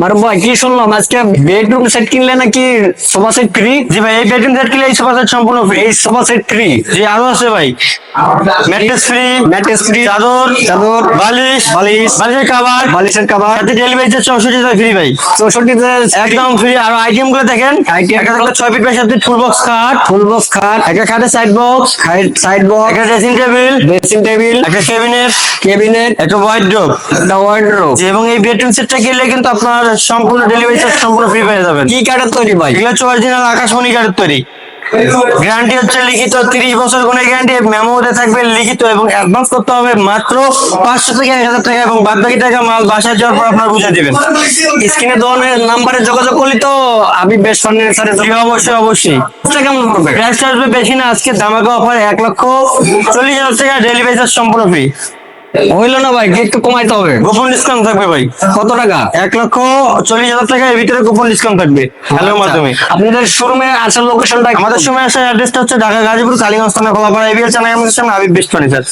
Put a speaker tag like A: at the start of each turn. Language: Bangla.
A: ভাই কি শুনলাম? আজকে বেডরুম সেট কিনলে নাকি সোফা সেট ফ্রি
B: জি ভাই এই বেডরুম সেট কিনলে এই সোফা সেট সম্পূর্ণ
A: এই সোফা সেট ফ্রি
B: জি আরও আছে ভাই। ম্যাট্রেস ফ্রি
A: ম্যাট্রেস ফ্রি
B: চাদর
A: চাদর
B: বালিশ
A: বালিশ
B: বালিশের কাভার
A: বালিশের কাভার
B: সাথে ডেলিভারি চার্জ চৌষট্টি টাকা ফ্রি ভাই।
A: চৌষট্টিতে
B: একদম ফ্রি আর আইটেমগুলো দেখেন একটা থাকলে ছয় ফিট বাই সাত ফুল বক্স খাট
A: ফুল বক্স খাট
B: একটা খাটের সাইড বক্স
A: সাইড বক্স
B: একটা ড্রেসিং টেবিল
A: ড্রেসিং টেবিল
B: একটা ক্যাবিনেট
A: ক্যাবিনেট
B: একটা ওয়াইড্রোব
A: একটা ওয়ার্ডরোব
B: এবং এই বেডরুম সেটটা কিনলে কিন্তু আপনার সম্পূর্ণ ডেলিভারি চার্জ সম্পূর্ণ ফ্রি পেয়ে যাবেন।
A: কি কাঠের তৈরি ভাই?
B: এগুলো হচ্ছে অরিজিনাল আকাশমণি কাঠের তৈরি। গ্যারান্টি হচ্ছে লিখিত তিরিশ বছর কোনো গ্যারান্টি মেমোতে থাকবে লিখিত এবং অ্যাডভান্স করতে হবে মাত্র পাঁচশো থেকে এক হাজার টাকা এবং বাদ বাকি টাকা মাল বাসায় যাওয়ার পর আপনার বুঝে দিবেন।
A: স্ক্রিনে দোকানের নাম্বারে যোগাযোগ করলি তো আমি বেশ ফার্নিচারে
B: অবশ্যই অবশ্যই।
A: কেমন পড়বে?
B: প্রাইসটা আসবে বেশি না আজকে দামাকা অফার এক লক্ষ চল্লিশ হাজার টাকা ডেলিভারি চার্জ সম্পূর্ণ ফ্রি
A: হইল না ভাই একটু কমাইতে হবে।
B: গোপন ডিসকাউন্ট থাকবে ভাই।
A: কত টাকা?
B: এক লক্ষ চল্লিশ হাজার টাকা এর ভিতরে গোপন ডিসকাউন্ট থাকবে। হ্যালোর মাধ্যমে।
A: আপনাদের শোরুমে আসার লোকেশনটা
B: আমাদের সময় আসার অ্যাড্রেসটা হচ্ছে ঢাকা গাজীপুর কালীগঞ্জ থানা কলাপাড়া এবিএল চানা সামনে হাবিব বেস্ট ফার্নিচার